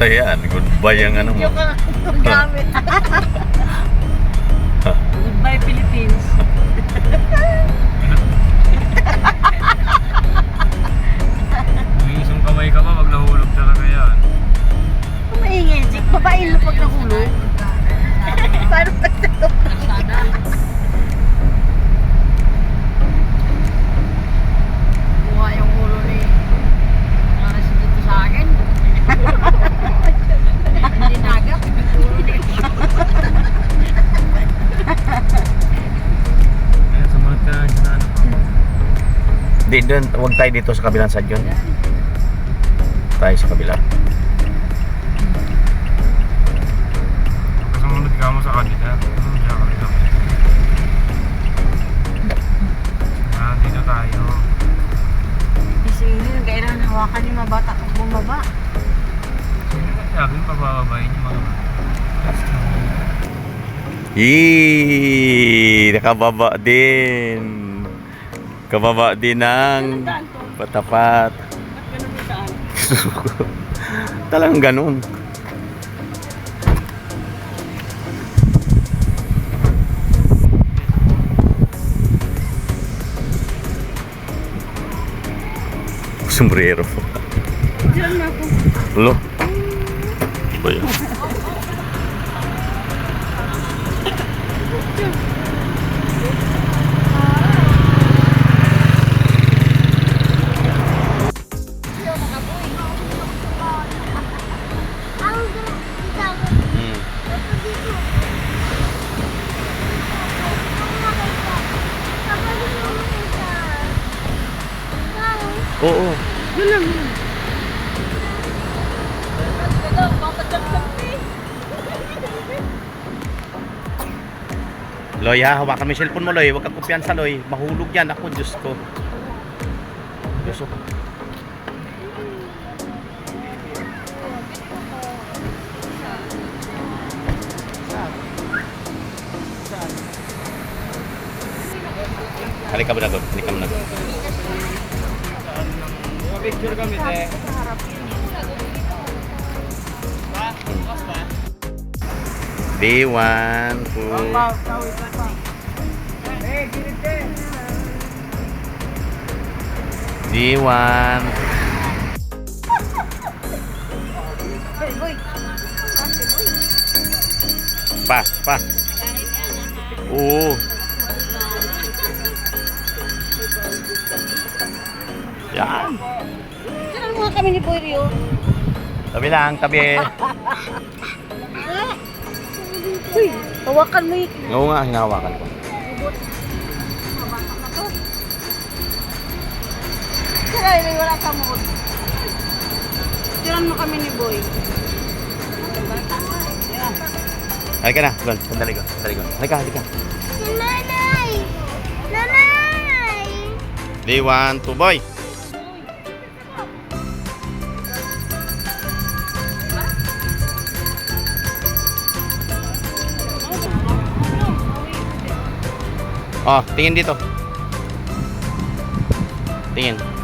Goodbye yan. Goodbye ang ano mo. Yung ang gamit. Goodbye Philippines. May isang kamay ka pa, pag nahulog talaga yan. Maingay, Jake. Babae lo pag nahulog. Paano pa sa Buha yung ulo ni Aras dito sa akin. Hindi nagat. Kaya sumunod ka lang sa ano. Di, doon, huwag tayo dito sa kabilang side yun. Tayo sa kabila. Pagka sumunod ka mo sa kanila. Ah, dito tayo. Kasi yun, kailangan hawakan yung mga bata kung bumaba. Sabi mo, pabababayin yung mga Yee! Nakababa din. Kababa din ng patapat. Talagang ganun. Sombrero. Diyan na ako. Lo. Ba Oo. Loy ha, hawakan mo yung cellphone mo Loy. Huwag kang kumpiyansa Loy. Mahulog yan. Ako, Diyos ko. Diyos ko. Halika mo na doon. Halika mo na doon. Picture kami, te. Day one, food. Day one. Pa, pa. Oo. Yan. Kami ni Boy Rio. Tabi lang, tabi. Uy, hawakan mo yung Oo nga, hinahawakan ko. Tira, may wala ka mo. Tiran mo kami ni Boy. Halika na, Gon. Sandali ko. Sandali ko. Halika, halika. Nanay! Nanay! Day one, two, boy. Oh, tingin dito. Tingin.